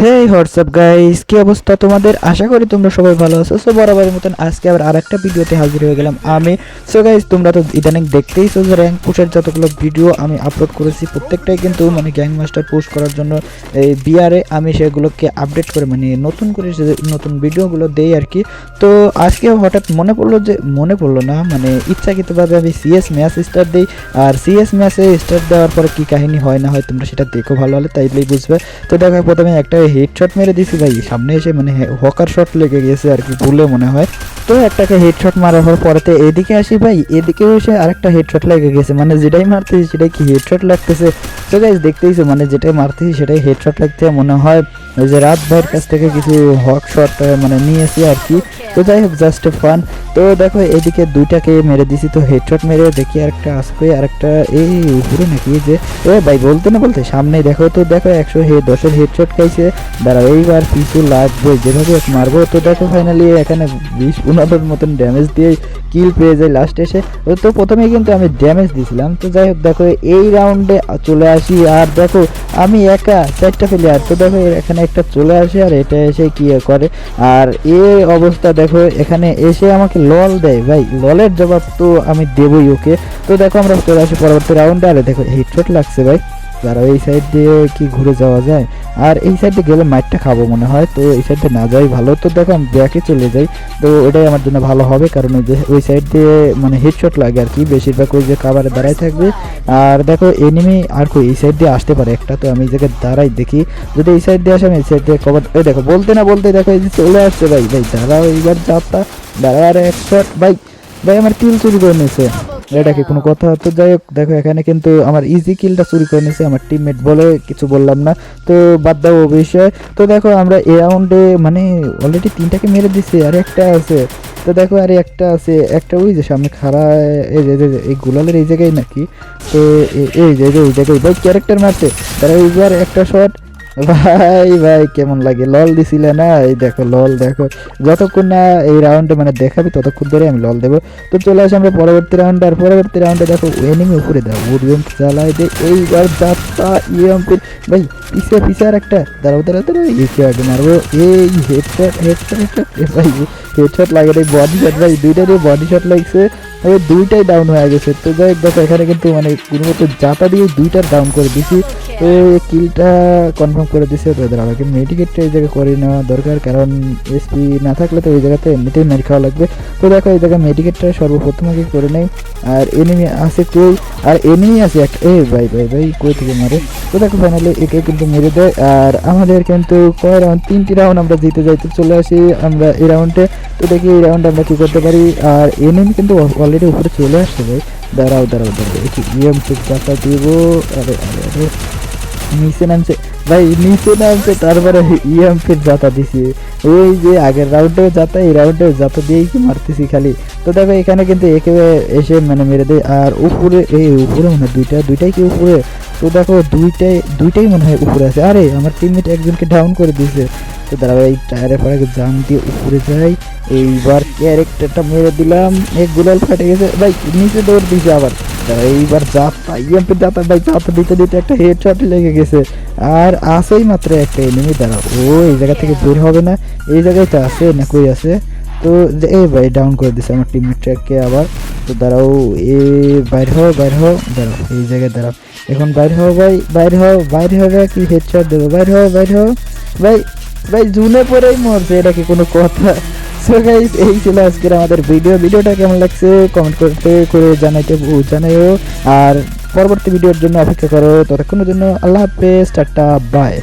হে WhatsApp guys কি অবস্থা তোমাদের? আশা করি তোমরা সবাই ভালো আছো। সো বরাবরের মতন আজকে আবার আরেকটা ভিডিওতে হাজির হয়ে গেলাম আমি। সো গাইস তোমরা তো ইদানিং দেখতেইছো যে র্যাঙ্ক পুশের যতগুলো ভিডিও আমি আপলোড করেছি, প্রত্যেকটাই কিন্তু মানে গ্যাং মাস্টার পোস্ট করার জন্য, এই বিআরে আমি সেগুলোকে আপডেট করে মানে নতুন করে যে নতুন ভিডিওগুলো দেই আর কি। তো, আজকে হঠাৎ মনে পড়ল যে, মনে পড়ল না মানে ইচ্ছাকৃতভাবে আমি সিএস ম্যাচ স্টার্ট দিই। আর সিএস ম্যাচে স্টার্ট দেওয়ার পরে কি কাহিনী হয় না হয় তোমরা সেটা দেখো ভালো হলে, তাইলেই বুঝবে। তো দেখো, প্রথমে একটা হেডশট মেরে দিছি ভাই, সামনে এসে মানে হকার শট লেগে গেছে আর কি ভুলে মনে হয়। তো একটাকে হেডশট মারার পর পরেতে এদিকে আসি ভাই, এদিকে এসে আরেকটা হেডশট লেগে গেছে। মানে যেটাই মারতেছি সেটাই কি হেডশট লাগতেছে? তো গাইজ দেখতেইছো মানে যেটাই মারতেছি সেটাই হেডশট লাগতে মনে হয় ওই যে রাত ভাইয়ের কাছ থেকে কিছু হক শট মানে নিয়েছি আর কি। তো যাই হোক জাস্ট ফান তো দেখো, এদিকে দুইটাকে মেরে দিছি, তো হেডশট মেরে দেখি আরেকটা আসবে আরেকটা এই উপরে নাকি যে, এ ভাই বলতে না বলতে সামনে দেখো, তো দেখো একশো হে, দশের হেডশট খাইছে। দাঁড়াও, এইবার পিছু লাগবে, যেভাবে মারবো। তো দেখো ফাইনালি এখানে বিশ পনেরোর মতন ড্যামেজ দিয়ে কিল পেয়ে যায় লাস্ট এসে। ও তো প্রথমেই কিন্তু আমি ড্যামেজ দিয়েছিলাম তো যাই হোক, দেখো এই রাউন্ডে চলে আসি। আর দেখো, আমি একা চারটা প্লেয়ার তো দেখো এখানে একটা চলে আসে আর এটা এসে কি করে? আর এ অবস্থা দেখো, এখানে এসে আমাকে লল দেয়। ভাই, ললের জবাব তো আমি দেবই ওকে। তো দেখো আমরা চলে আসি পরবর্তী রাউন্ডে আরে দেখো হেডশট লাগছে ভাই। দাঁড়াও এই সাইড দিয়ে কি ঘুরে যাওয়া যায়? আর এই সাইডে গেলে মাইটটা খাব মনে হয়, তো এই সাইডে না যাই ভালো। তো দেখো, আমি ব্যাকে চলে যাই, তো ওটাই আমার জন্য ভালো হবে, কারণ ওই যে, ওই সাইড দিয়ে মানে হেডশট লাগে আর কি, বেশিরভাগ ওই যে কাবারে দাঁড়ায় থাকবে। আর দেখো এনিমি আর কই, এই সাইড দিয়ে আসতে পারে একটা, তো আমি এই জায়গায় দাঁড়াই দেখি। যদি এই সাইড দিয়ে আসে, আমি এই সাইড দিয়ে কভার এই দেখো, বলতে না বলতে দেখো, এই যে চলে আসছে ভাই ভাই, দাঁড়াও এইবার চাপটা দাঁড়াও, আর একটা ভাই ভাই, আমার কিল চুরি করে নিয়েছে। এটা কি কোনো কথা? তো যাই হোক দেখো এখানে কিন্তু আমার ইজি কিলটা চুরি করে নিয়েছে আমার টিমমেট বলে কিছু বললাম না। তো বাদ দাও ও বিষয়। তো দেখো আমরা এ রাউন্ডে মানে অলরেডি তিনটাকে মেরে দিছি আর একটা আছে। তো দেখো আরে একটা আছে একটা ওই যে সামনে খাড়া এই যে এই গুলালের এই জায়গায় নাকি? তো এই যে এই ওই জায়গায় ভাই ক্যারেক্টার মারছে। তারা এইবার একটা শট ভাই ভাই, কেমন লাগে? লল দিছিলে না? এই দেখো, লল দেখো। যতক্ষণ না এই রাউন্ডে মানে দেখাবি, ততক্ষণ ধরে আমি লল দেবো। তো চলে আসি আমরা পরবর্তী রাউন্ডে আর পরবর্তী রাউন্ডে দেখো এনিমি উপরে দাও উডবেম চালাই দে, এইবার ভাই, পিছে পিছে আর একটা। দাঁড়াও দাঁড়াও দাঁড়াও একে আগে মারবো? এই হেডশট হেডশট হেডশট ভাই হেডশট লাগে রে বডি শট ভাই দুইটারই বডি শট লাগছে। ওই দুইটাই ডাউন হয়ে গেছে। তো যাই দেখো, এখানে কিন্তু মানে কোনো মতো জাতা দিয়ে দুইটা ডাউন করে দিছি। তো কিলটা কনফার্ম করে দিছে তো আমাকে। মেডিকেটটা এই জায়গায় করে নেওয়া দরকার কারণ এসপি না থাকলে তো ওই জায়গাতে এমনিতেই মেরে খাওয়া লাগবে। তো দেখো এই জায়গায় মেডিকেটটা সর্বপ্রথম আগে করে নেই। আর এনিমি আছে কই? আর এনিমি আছে একটা এ ভাই ভাই ভাই কই থেকে মারে? তো দেখো ফাইনালি একে কিন্তু মেরে দেয়। আর আমাদের কিন্তু কয় রাউন্ড তিনটি রাউন্ড আমরা জিতে যাইতে চলে আসি আমরা এই রাউন্ডে তো দেখি এই রাউন্ডে আমরা কী করতে পারি? আর এনিমি কিন্তু অলরেডি উপরে চলে আসছে ভাই। দাঁড়াও দাঁড়াও দাঁড়াও একটু ইএম ঠিক টাকা দিব। আরে আরে আরে। নিচে নামছে। ভাই, নিচে নামছে, তারপরে ইএমপির জাতা দিছি। ওই যে আগের রাউন্ডেও যাতা, এই রাউন্ডেও জাতা দিয়েই কি মারতেছি খালি। তো দেখো, এখানে কিন্তু একে এসে মানে মেরে দেয়। আর উপরে, এই উপরে মনে দুইটা, দুইটাই কি উপরে? তো দেখো, দুইটাই দুইটাই মনে হয় উপরে আছে। আরে, আমার টিমমেট একজনকে ডাউন করে দিয়েছে। তো দাঁড়া এই টায়ারের পরে জান দিয়ে উপরে যাই। এইবার ক্যারেক্টারটা মেরে দিলাম। এক গুলাল ফাটে গেছে। ভাই, নিচে দৌড় দিয়েছে আবার। এইবার যাত্রা ইএমপি যাত্রা ভাই যাত্রা দিতে দিতে একটা হেডশট লেগে গেছে। আর আসেই মাত্র একটা এনিমি দাঁড়া ও, এই জায়গা থেকে বের হবে না। এই জায়গায় তো আছে, না কই আছে? তো এই ভাই ডাউন করে দিছে আমার টিম টিমমেটটাকে আবার। তো দাঁড়াও, এ, বাইর হও বাইর হও। দাঁড়াও, এই জায়গায় দাঁড়াও। এখন বাইর হও, ভাই, বাইর হও, বাইর হবে কি হেডশট দেবো? বাইর হও বাইর হও। ভাই ভাই, জুনে পরেই মরছে, এটা কি কোনো কথা? সো গাইস এই ছিল আজকের আমাদের ভিডিও ভিডিওটা কেমন লাগছে কমেন্ট করতে করে জানাইতে জানাইও। আর পরবর্তী ভিডিওর জন্য অপেক্ষা করো ততক্ষণের জন্য আল্লাহ হাফেজ, টাটা বাই